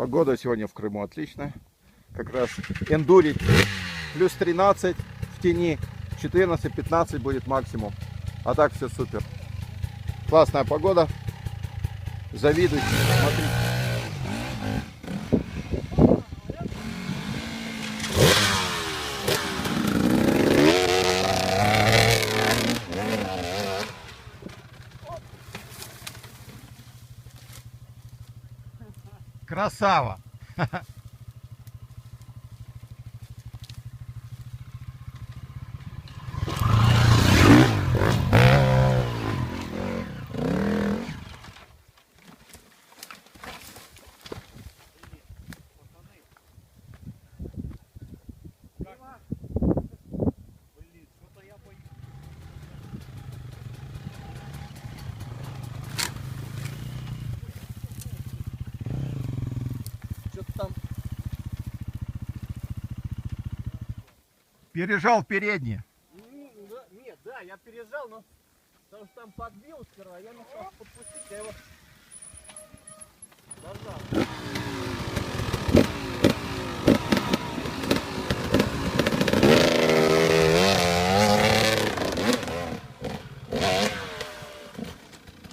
Погода сегодня в Крыму отличная. Как раз эндурить плюс 13 в тени, 14-15 будет максимум. А так все супер. Классная погода. Завидуйте. Смотрите. na sala. пережал переднее. Нет, да, я переезжал, но потому что там подбил сперва, я не стал подпустить, я его дождал.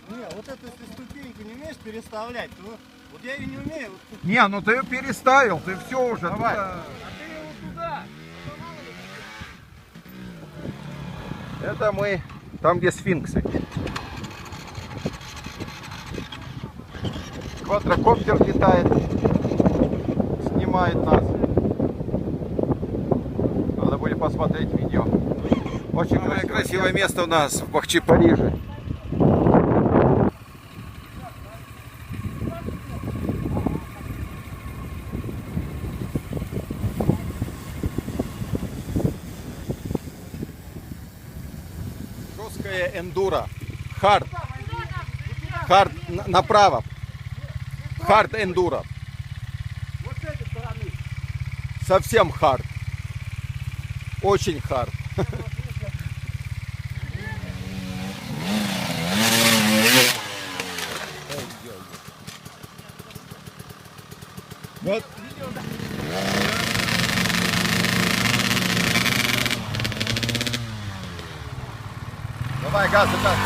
Не, вот эту если ступеньку не умеешь переставлять, то вот я ее не умею. Не, ну ты переставил, ты все уже. Давай. туда. а ты его туда. Это мы там, где сфинксы. Квадрокоптер летает, снимает нас. Надо будет посмотреть видео. Очень красивое место у нас в Бахчи, Париже. Жесткая эндуро. Хард. Хард на- направо. Хард стороны. Совсем хард. Очень хард. Вот. Давай, газ, газ.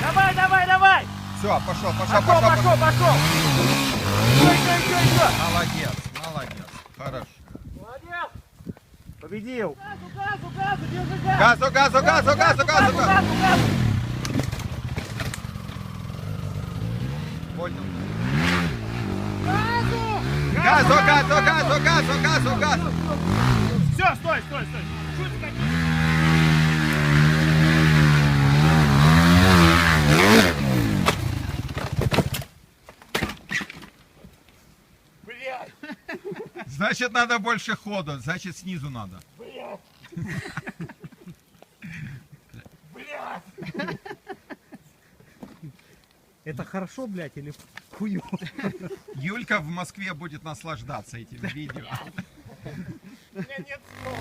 Давай, давай, давай! Все, пошел, пошел, Пошел, пошел, пошел! Еще, еще, еще, еще! Молодец, молодец. Хорошо. Молодец! Победил! Газу, газу, газу, держи газ! Газу, газу, газу, газу, газу, газу. газу, газу! Газу, газу, газу, газу, газу, газу. Все, стой, стой, стой! Что ты как- Блядь! Значит, надо больше хода, значит, снизу надо. Блядь! Блядь! Это хорошо, блядь, или хую? Юлька в Москве будет наслаждаться этим видео. У меня нет слов.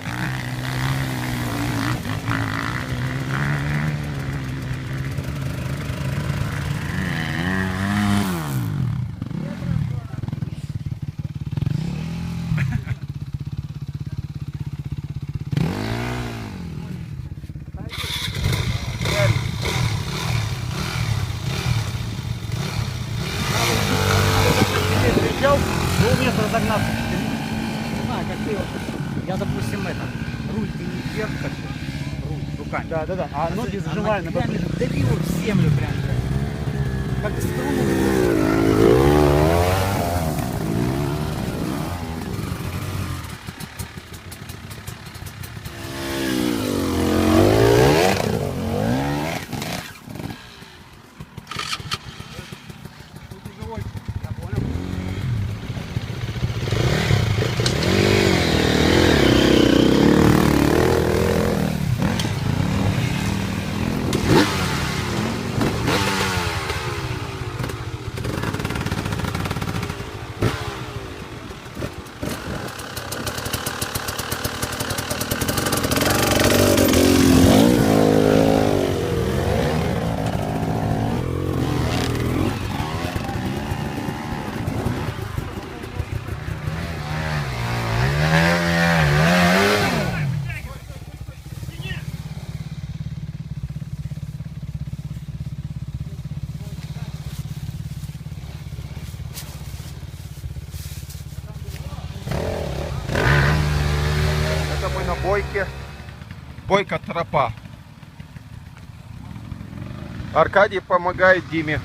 Приезжал, был место разогнаться. Не знаю, как ты вот. Я, допустим, это, руль ты не вверх, как бы, руль руками. Да, да, да. А ноги зажимаю на прям давил в землю прям. Как струну. бойке. Бойка тропа. Аркадий помогает Диме.